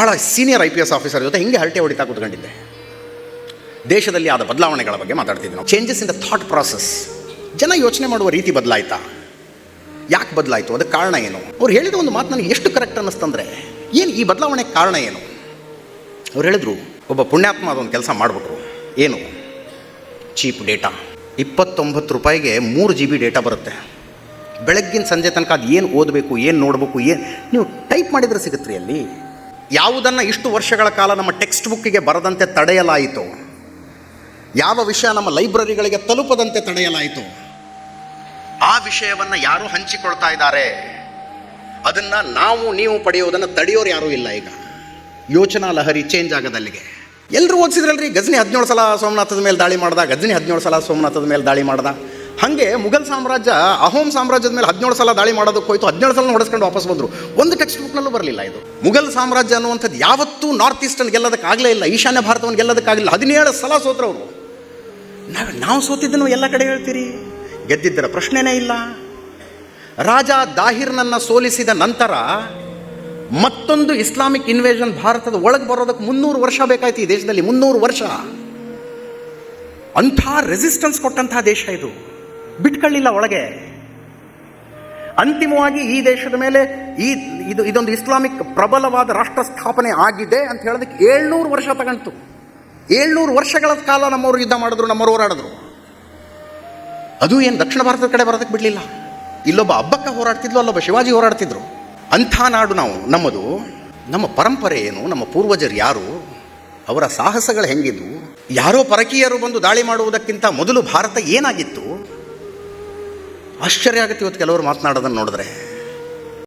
ಬಹಳ senior I P S officer ಜೊತೆ ಹಿಂಗೆ ಹರಟೆ ಹೊಡಿತಾ ಕೂತ್ಕೊಂಡಿದ್ದೆ. ದೇಶದಲ್ಲಿ ಆದ ಬದಲಾವಣೆಗಳ ಬಗ್ಗೆ ಮಾತಾಡ್ತಿದ್ದೆ ನಾವು. Changes in the thought process ಜನ ಯೋಚನೆ ಮಾಡುವ ರೀತಿ ಬದಲಾಯ್ತಾ? ಯಾಕೆ ಬದಲಾಯಿತು? ಅದಕ್ಕೆ ಕಾರಣ ಏನು? ಅವ್ರು ಹೇಳಿದ ಒಂದು ಮಾತು ನನಗೆ ಎಷ್ಟು ಕರೆಕ್ಟ್ ಅನ್ನಿಸ್ತಂದ್ರೆ ಏನು ಈ ಬದಲಾವಣೆಗೆ ಕಾರಣ ಏನು? ಅವ್ರು ಹೇಳಿದ್ರು, ಒಬ್ಬ ಪುಣ್ಯಾತ್ಮ ಅದೊಂದು ಕೆಲಸ ಮಾಡಿಬಿಟ್ರು. ಏನು? Cheap data. ಇಪ್ಪತ್ತೊಂಬತ್ತು ರೂಪಾಯಿಗೆ ಮೂರು ಜಿ ಬಿ ಡೇಟಾ ಬರುತ್ತೆ. ಬೆಳಗ್ಗಿನ ಸಂಜೆ ತನಕ ಅದು ಏನು ಓದಬೇಕು, ಏನು ನೋಡಬೇಕು, ಏನು ನೀವು ಟೈಪ್ ಮಾಡಿದರೆ ಸಿಗುತ್ತೆ ಅಲ್ಲಿ. ಯಾವುದನ್ನು ಇಷ್ಟು ವರ್ಷಗಳ ಕಾಲ ನಮ್ಮ ಟೆಕ್ಸ್ಟ್ ಬುಕ್ಕಿಗೆ ಬರದಂತೆ ತಡೆಯಲಾಯಿತು? ಯಾವ ವಿಷಯ ನಮ್ಮ ಲೈಬ್ರರಿಗಳಿಗೆ ತಲುಪದಂತೆ ತಡೆಯಲಾಯಿತು? ಆ ವಿಷಯವನ್ನು ಯಾರು ಹಂಚಿಕೊಳ್ತಾ ಇದ್ದಾರೆ? ಅದನ್ನು ನಾವು, ನೀವು ಪಡೆಯೋದನ್ನು ತಡೆಯೋರು ಯಾರೂ ಇಲ್ಲ ಈಗ. ಯೋಚನಾ ಲಹರಿ ಚೇಂಜ್ ಆಗೋದಲ್ಲಿಗೆ. ಎಲ್ಲರೂ ಓದಿಸಿದ್ರಲ್ರಿ ಗಜನಿ ಹದಿನೇಳು ಸಲ ಸೋಮನಾಥದ ಮೇಲೆ ದಾಳಿ ಮಾಡ್ದ, ಗಜನಿ ಹದಿನೇಳು ಸಲ ಸೋಮನಾಥದ ಮೇಲೆ ದಾಳಿ ಮಾಡ್ದ. ಹಾಗೆ ಮುಘಲ್ ಸಾಮ್ರಾಜ್ಯ ಅಹೋಂ ಸಾಮ್ರಾಜ್ಯದ ಮೇಲೆ ಹದಿನೇಳು ಸಲ ದಾಳಿ ಮಾಡೋದಕ್ಕೆ ಹೋಯ್ತು, ಹದಿನೇಳು ಸಲ ಹೊಡೆಸ್ಕೊಂಡು ವಾಪಸ್ ಬಂದರು. ಒಂದು ಟೆಕ್ಸ್ಟ್ ಬುಕ್ನಲ್ಲೂ ಬರಲಿಲ್ಲ ಇದು. ಮುಘಲ್ ಸಾಮ್ರಾಜ್ಯ ಅನ್ನುವಂಥದ್ದು ಯಾವತ್ತೂ ನಾರ್ತ್ ಈಸ್ಟನ್ನು ಗೆಲ್ಲೋದಕ್ಕಾಗಲೇ ಇಲ್ಲ, ಈಶಾನ್ಯ ಭಾರತವನ್ನು ಗೆಲ್ಲೋದಕ್ಕಾಗಲಿಲ್ಲ ಹದಿನೇಳು ಸಲ ಸೋತ್ರವರು ನಾವು ನಾವು ಸೋತಿದ್ದನ್ನು ಎಲ್ಲ ಕಡೆ ಹೇಳ್ತೀರಿ? ಗೆದ್ದಿದ್ದರ ಪ್ರಶ್ನೆನೇ ಇಲ್ಲ. ರಾಜ ದಾಹಿರ್ನನ್ನು ಸೋಲಿಸಿದ ನಂತರ ಮತ್ತೊಂದು ಇಸ್ಲಾಮಿಕ್ ಇನ್ವೇಷನ್ ಭಾರತದ ಒಳಗೆ ಬರೋದಕ್ಕೆ ಮುನ್ನೂರು ವರ್ಷ ಬೇಕಾಯ್ತು ಈ ದೇಶದಲ್ಲಿ, ಮುನ್ನೂರು ವರ್ಷ. ಅಂಥ ರೆಸಿಸ್ಟೆನ್ಸ್ ಕೊಟ್ಟಂಥ ದೇಶ ಇದು. ಬಿಟ್ಕೊಳ್ಳಿಲ್ಲ ಒಳಗೆ. ಅಂತಿಮವಾಗಿ ಈ ದೇಶದ ಮೇಲೆ ಈ ಇದು ಇದೊಂದು ಇಸ್ಲಾಮಿಕ್ ಪ್ರಬಲವಾದ ರಾಷ್ಟ್ರ ಸ್ಥಾಪನೆ ಆಗಿದೆ ಅಂತ ಹೇಳೋದಕ್ಕೆ ಏಳ್ನೂರು ವರ್ಷ ತಗೊಂತು ಏಳ್ನೂರು ವರ್ಷಗಳ ಕಾಲ ನಮ್ಮವರು ಯುದ್ಧ ಮಾಡಿದ್ರು, ನಮ್ಮವರು ಹೋರಾಡಿದ್ರು. ಅದು ಏನು ದಕ್ಷಿಣ ಭಾರತದ ಕಡೆ ಬರೋದಕ್ಕೆ ಬಿಡಲಿಲ್ಲ. ಇಲ್ಲೊಬ್ಬ ಹಬ್ಬಕ್ಕ ಹೋರಾಡ್ತಿದ್ಲು, ಅಲ್ಲೊಬ್ಬ ಶಿವಾಜಿ ಹೋರಾಡ್ತಿದ್ರು. ಅಂಥ ನಾಡು ನಾವು, ನಮ್ಮದು. ನಮ್ಮ ಪರಂಪರೆ ಏನು, ನಮ್ಮ ಪೂರ್ವಜರು ಯಾರು, ಅವರ ಸಾಹಸಗಳು ಹೆಂಗಿದ್ವು, ಯಾರೋ ಪರಕೀಯರು ಬಂದು ದಾಳಿ ಮಾಡುವುದಕ್ಕಿಂತ ಮೊದಲು ಭಾರತ ಏನಾಗಿತ್ತು ಆಶ್ಚರ್ಯ ಆಗುತ್ತೆ ಇವತ್ತು ಕೆಲವರು ಮಾತನಾಡೋದನ್ನು ನೋಡಿದ್ರೆ.